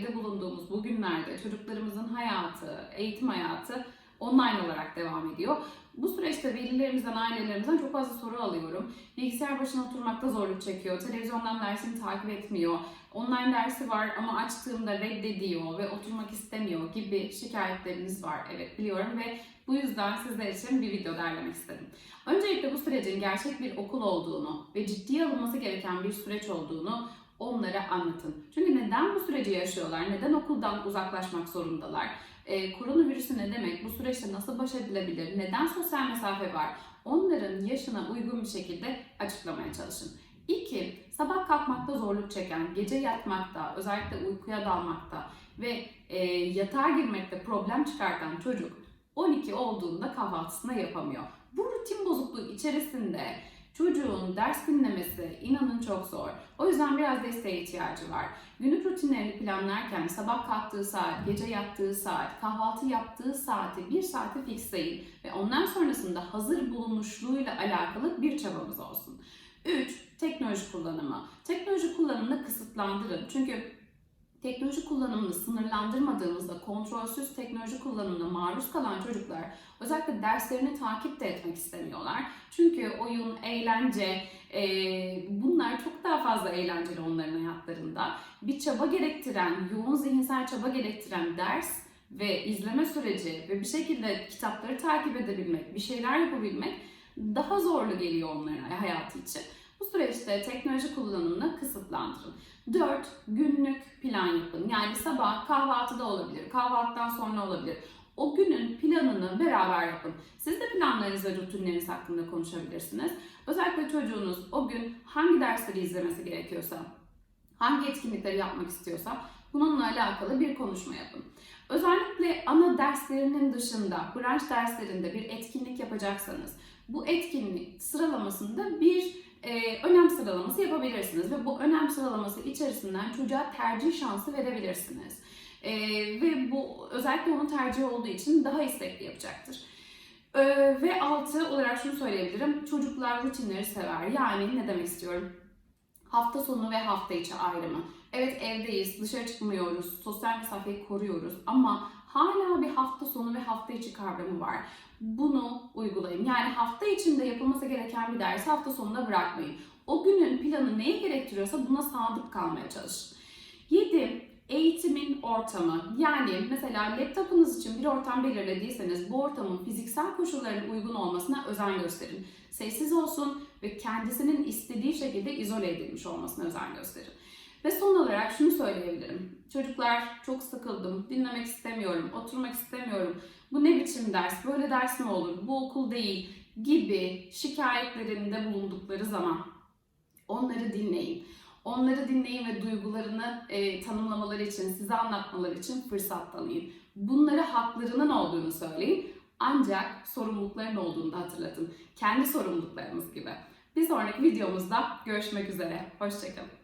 evde bulunduğumuz bu günlerde çocuklarımızın hayatı, eğitim hayatı online olarak devam ediyor. Bu süreçte velilerimizden, ailelerimizden çok fazla soru alıyorum. Bilgisayar başına oturmakta zorluk çekiyor, televizyondan dersini takip etmiyor, online dersi var ama açtığımda reddediyor ve oturmak istemiyor gibi şikayetleriniz var. Evet biliyorum ve bu yüzden sizler için bir video derlemek istedim. Öncelikle bu sürecin gerçek bir okul olduğunu ve ciddiye alınması gereken bir süreç olduğunu onlara anlatın. Çünkü neden bu süreci yaşıyorlar? Neden okuldan uzaklaşmak zorundalar? Ee, koronavirüsü ne demek? Bu süreçte nasıl baş edilebilir? Neden sosyal mesafe var? Onların yaşına uygun bir şekilde açıklamaya çalışın. İki, sabah kalkmakta zorluk çeken, gece yatmakta, özellikle uykuya dalmakta ve e, yatağa girmekte problem çıkartan çocuk 12 olduğunda kahvaltısını yapamıyor. Bu rutin bozukluğu içerisinde çocuğun ders dinlemesi inanın çok zor. O yüzden biraz desteğe ihtiyacı var. Günlük rutinlerini planlarken sabah kalktığı saat, gece yattığı saat, kahvaltı yaptığı saati bir saate fixleyin ve ondan sonrasında hazır bulunuşluğuyla alakalı bir çabamız olsun. 3. Teknoloji kullanımı. Teknoloji kullanımını kısıtlandırın. Çünkü teknoloji kullanımını sınırlandırmadığımızda kontrolsüz teknoloji kullanımına maruz kalan çocuklar özellikle derslerini takip de etmek istemiyorlar. Çünkü oyun, eğlence e, bunlar çok daha fazla eğlenceli onların hayatlarında. Bir çaba gerektiren, yoğun zihinsel çaba gerektiren ders ve izleme süreci ve bir şekilde kitapları takip edebilmek, bir şeyler yapabilmek daha zorlu geliyor onların hayatı için. Bu süreçte teknoloji kullanımını kısıtlandırın. 4. Günlük plan yapın. Yani sabah kahvaltıda olabilir, kahvaltıdan sonra olabilir. O günün planını beraber yapın. Siz de planlarınız rutinleriniz hakkında konuşabilirsiniz. Özellikle çocuğunuz o gün hangi dersleri izlemesi gerekiyorsa, hangi etkinlikleri yapmak istiyorsa bununla alakalı bir konuşma yapın. Özellikle ana derslerinin dışında, branş derslerinde bir etkinlik yapacaksanız bu etkinlik sıralamasında bir e, önem sıralaması yapabilirsiniz ve bu önem sıralaması içerisinden çocuğa tercih şansı verebilirsiniz. E, ve bu özellikle onun tercihi olduğu için daha istekli yapacaktır. E, ve altı olarak şunu söyleyebilirim. Çocuklar rutinleri sever. Yani ne demek istiyorum? Hafta sonu ve hafta içi ayrımı. Evet evdeyiz, dışarı çıkmıyoruz, sosyal mesafeyi koruyoruz ama hala bir hafta sonu ve hafta içi kavramı var. Bunu uygulayın. Yani hafta içinde yapılması gereken bir dersi hafta sonunda bırakmayın. O günün planı neyi gerektiriyorsa buna sadık kalmaya çalışın. 7. Eğitimin ortamı. Yani mesela laptopunuz için bir ortam belirlediyseniz bu ortamın fiziksel koşullarına uygun olmasına özen gösterin. Sessiz olsun ve kendisinin istediği şekilde izole edilmiş olmasına özen gösterin. Ve son olarak şunu söyleyebilirim. Çocuklar çok sıkıldım, dinlemek istemiyorum, oturmak istemiyorum. Bu ne biçim ders, böyle ders mi olur, bu okul değil gibi şikayetlerinde bulundukları zaman onları dinleyin. Onları dinleyin ve duygularını e, tanımlamaları için, size anlatmaları için fırsat tanıyın. Bunları haklarının olduğunu söyleyin. Ancak sorumlulukların olduğunu da hatırlatın. Kendi sorumluluklarımız gibi. Bir sonraki videomuzda görüşmek üzere. Hoşçakalın.